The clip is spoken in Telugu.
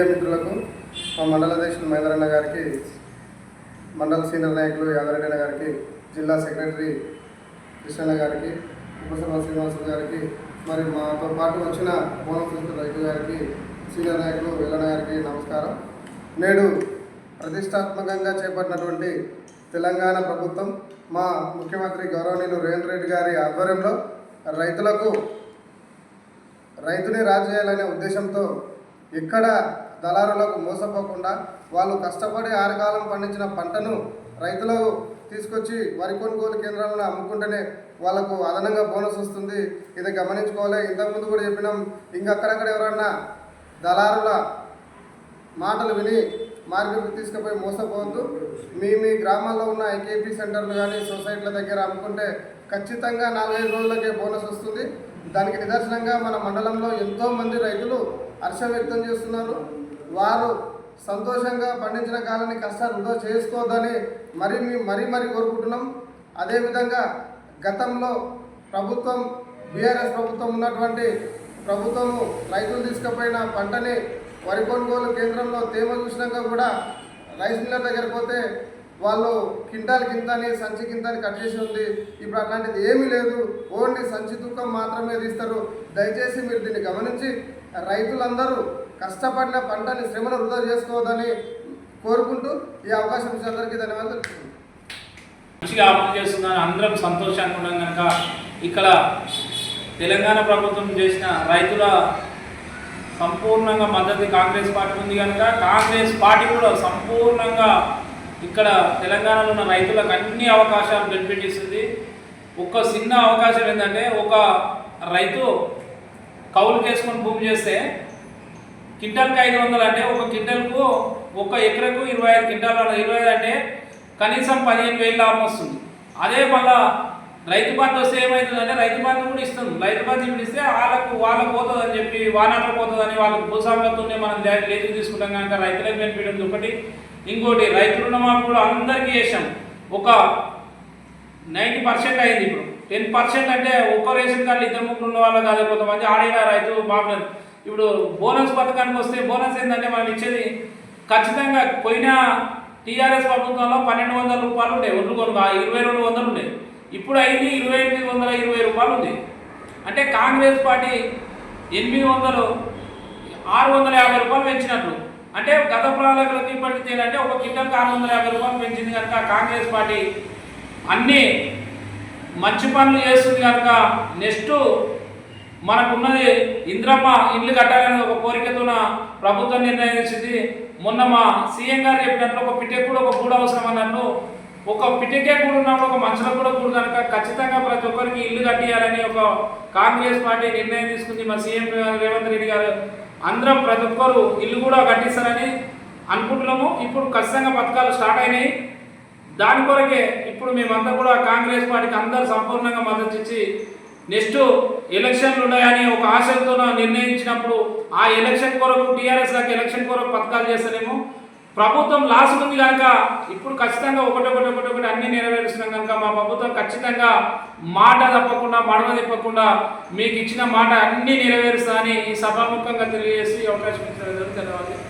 మిత్రులకు మా మండల అధ్యక్షులు మహేంద్రన్న గారికి మండల సీనియర్ నాయకులు యాదరెడ్డి గారికి జిల్లా సెక్రటరీ కృష్ణన్న గారికి ఉపశర్మ శ్రీనివాసులు గారికి మరి మాతో పాటు వచ్చిన బోనఫిల్ రైతు గారికి సీనియర్ నాయకులు వెల్లన్న గారికి నమస్కారం. నేడు ప్రతిష్టాత్మకంగా చేపట్టినటువంటి తెలంగాణ ప్రభుత్వం మా ముఖ్యమంత్రి గౌరవనీయులు రేవంత్ రెడ్డి గారి ఆధ్వర్యంలో రైతులకు రైతుని రాజు చేయాలనే ఉద్దేశంతో ఎక్కడ దళారులకు మోసపోకుండా వాళ్ళు కష్టపడి ఆరుకాలం పండించిన పంటను రైతులకు తీసుకొచ్చి వరి కొనుగోలు కేంద్రాలను అమ్ముకుంటేనే వాళ్ళకు అదనంగా బోనస్ వస్తుంది. ఇది గమనించుకోవాలి. ఇంతకుముందు కూడా చెప్పినాం. ఇంకక్కడక్కడ ఎవరన్నా దళారుల మాటలు విని మార్కెట్కి తీసుకుపోయి మోసపోవద్దు. మీ మీ గ్రామాల్లో ఉన్న ఐకేపీ సెంటర్లు కానీ సొసైటీల దగ్గర అమ్ముకుంటే ఖచ్చితంగా నాలుగైదు రోజులకే బోనస్ వస్తుంది. దానికి నిదర్శనంగా మన మండలంలో ఎంతోమంది రైతులు హర్షం వ్యక్తం చేస్తున్నారు. వారు సంతోషంగా పండించిన కాలాన్ని కష్టాలు వృధా చేసుకోవద్దని మరి మరి మరీ మరీ కోరుకుంటున్నాం. అదేవిధంగా గతంలో ప్రభుత్వం బీఆర్ఎస్ ప్రభుత్వం ఉన్నటువంటి ప్రభుత్వము రైతులు తీసుకుపోయిన పంటని వరి కొనుగోలు కేంద్రంలో తేమ చూసినాక కూడా రైస్ మిల్లర్ దగ్గర పోతే వాళ్ళు కింటాల్ కింతని సంచి కింతని కట్ చేసి ఉంది. ఇప్పుడు అట్లాంటిది ఏమీ లేదు. ఓన్లీ సంచి తూకం మాత్రమే తీస్తారు. దయచేసి మీరు దీన్ని గమనించి రైతులందరూ కష్టపడిన పంటని శ్రమను వృధా చేసుకోవద్దని కోరుకుంటూ ఈ అవకాశం ఇచ్చిన అందరికీ ధన్యవాదాలు మంచిగా అమలు చేస్తుందని అందరం సంతోషంగా ఉండడం కనుక ఇక్కడ తెలంగాణ ప్రభుత్వం చేసిన రైతుల సంపూర్ణంగా మద్దతు కాంగ్రెస్ పార్టీ ఉంది కనుక కాంగ్రెస్ పార్టీ కూడా సంపూర్ణంగా ఇక్కడ తెలంగాణలో ఉన్న రైతులకు అన్ని అవకాశాలు బెనిఫిట్ ఇస్తుంది ఒక చిన్న అవకాశం ఏంటంటే ఒక రైతు కౌలు కేసుకొని భూమి చేస్తే కింటల్కి ఐదు వందలు అంటే ఒక కింటల్కు ఒక ఎకరకు ఇరవై ఐదు కింటాలు ఇరవై ఐదు అంటే కనీసం పదిహేను వేలు లాభం వస్తుంది. అదే మళ్ళా రైతు బంధు వస్తే ఏమవుతుందంటే రైతు బంధు కూడా ఇస్తుంది. రైతు బంధు ఇప్పుడు ఇస్తే వాళ్ళకు వాళ్ళకు పోతుంది అని చెప్పి వానాట్లో పోతుందని వాళ్ళకు భూస్వాములతోనే మనం లేచి తీసుకుంటాం కనుక రైతులకు బెనిఫిట్ ఉంది. ఒకటి ఇంకోటి రైతు రుణమాఫీ కూడా అందరికీ వేసాం ఒక నైంటీ పర్సెంట్ అయింది ఇప్పుడు. టెన్ పర్సెంట్ అంటే ఒక్క రేషన్ కార్డు ఇద్దరు ముగ్గురు ఉన్న వాళ్ళు కాదు కొంతమంది ఆడిన రైతు మాకు ఇప్పుడు బోనస్ పథకానికి వస్తే బోనస్ ఏంటంటే మనం ఇచ్చేది ఖచ్చితంగా పోయిన టీఆర్ఎస్ ప్రభుత్వంలో పన్నెండు వందల రూపాయలు ఉండే. ఒళ్ళు కొనుగో ఇరవై రెండు వందలు ఉండే. ఇప్పుడు అయింది ఇరవై ఎనిమిది వందల ఇరవై రూపాయలు ఉంది. అంటే కాంగ్రెస్ పార్టీ ఎనిమిది వందలు ఆరు వందల యాభై రూపాయలు పెంచినట్లు. అంటే గత ప్రణాళికలకి ఇప్పటికి ఏంటంటే ఒక కింటల్కి ఆరు వందల యాభై రూపాయలు పెంచింది కనుక కాంగ్రెస్ పార్టీ అన్నీ మంచి పనులు చేస్తుంది కనుక నెక్స్ట్ మనకున్నది ఇంద్రమ్మ ఇల్లు కట్టాలని ఒక కోరికతోన ప్రభుత్వం నిర్ణయించింది. మొన్న మా సీఎం గారు చెప్పినట్లు ఒక పిట్టెకు కూడా ఒక గూడ అవసరం అన్నట్టు ఒక పిటికే కూడా ఉన్నప్పుడు ఒక మంచం కూడా కూడు కనుక ఖచ్చితంగా ప్రతి ఒక్కరికి ఇల్లు కట్టియాలని ఒక కాంగ్రెస్ పార్టీ నిర్ణయం తీసుకుంది మా సీఎం గారు రేవంత్ రెడ్డి గారు. అందరం ప్రతి ఒక్కరు ఇల్లు కూడా కట్టిస్తారని అనుకుంటున్నాము. ఇప్పుడు ఖచ్చితంగా పథకాలు స్టార్ట్ అయినాయి. దాని కొరకే ఇప్పుడు మేమంతా కూడా కాంగ్రెస్ పార్టీకి అందరూ సంపూర్ణంగా మద్దతు ఇచ్చి నెక్స్ట్ ఎలక్షన్లు ఉన్నాయని ఒక ఆశలతో నిర్ణయించినప్పుడు ఆ ఎలక్షన్ కొరకు టీఆర్ఎస్ దాకా ఎలక్షన్ కొరకు పథకాలు చేస్తారేమో ప్రభుత్వం లాస్ ఉంది కనుక ఇప్పుడు ఖచ్చితంగా ఒకటొకటి ఒకటి అన్ని నెరవేరుస్తున్నాం కనుక మా ప్రభుత్వం ఖచ్చితంగా మాట తప్పకుండా మడమ తిప్పకుండా మీకు ఇచ్చిన మాట అన్ని నెరవేరుస్తా అని ఈ సభాముఖంగా తెలియజేసి అవకాశం ఇచ్చిన ధన్యవాదాలు.